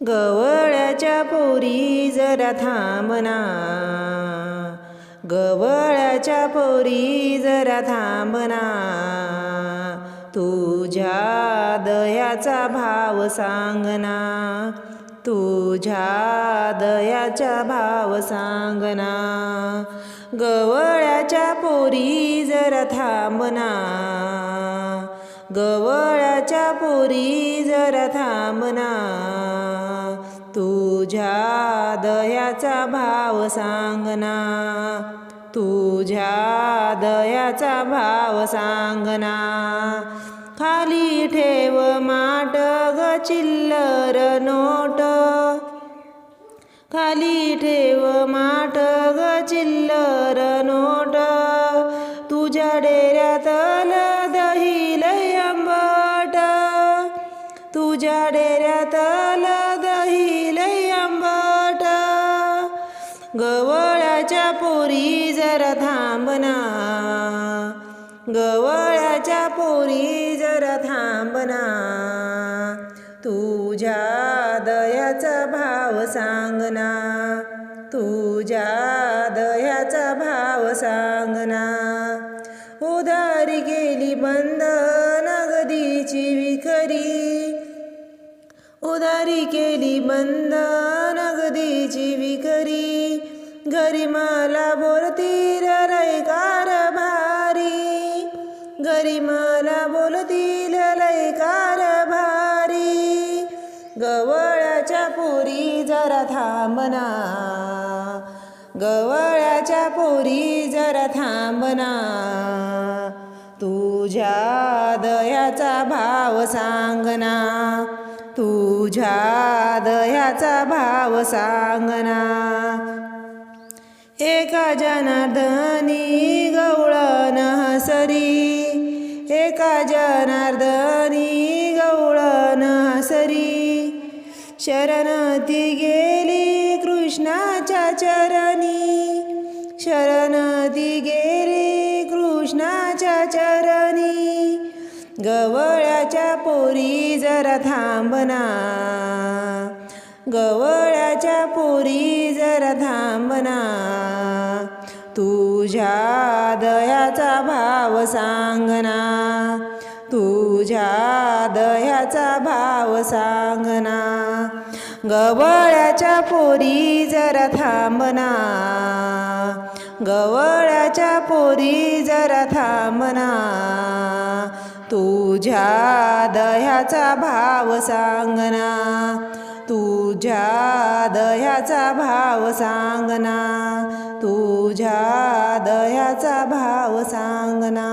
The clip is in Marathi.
गवळ्याच्या पोरी जरा थांबना गवळ्याच्या पोरी जरा थांबना तुझ्या दयाचा भाव सांगना तुझ्या दयाचा भाव सांगना गवळ्याच्या पोरी जरा थांबना गवळ्याच्या पोरी जरा थांबना तुझ्या दयाचा भाव सांगना तुझ्या दयाचा भाव सांगना खाली ठेव माट ग चिल्लर नोट. खाली ठेव माट ग चिल्लर नोट. तुझ्या डेऱ्यातल दही लय आंबट. तुझ्या डेऱ्यातल गवळाच्या पोरी जरा थांबना गवळाच्या पोरी जरा थांबना तुझ्या दयाचा भाव सांगना तुझ्या दयाचा भाव सांगना उधारी गेली बंद नगदीची विखरी. उदारी केली बंद नगदीची विकरी घरी मला बोलती लय भारी घरी मला बोलतील लय भारी गवळ्याच्या पोरी जरा थांबना. गवळ्याच्या पोरी जरा थांबना. तुझ्या दयाचा भाव सांगना. तुझ्या दयाचा भाव सांगना. एका जनार्दनी गवळण हसरी. एका जनार्दनी गवळण हसरी. शरण ती गेली कृष्णाच्या चरणी. शरण ती गेली कृष्णाच्या चरणी. गवळ्याच्या पोरी जरा थांबना गवळ्याच्या पोरी जरा थांबना तुझ्या दयाचा भाव सांगना तुझ्या दयाचा भाव सांगना गवळ्याच्या पोरी जरा थांबना गवळ्या थोडी जरा थांबना तुझ्या दह्याचा भाव सांगना तुझ्या दह्याचा भाव सांगना तुझ्या दह्याचा भाव सांगना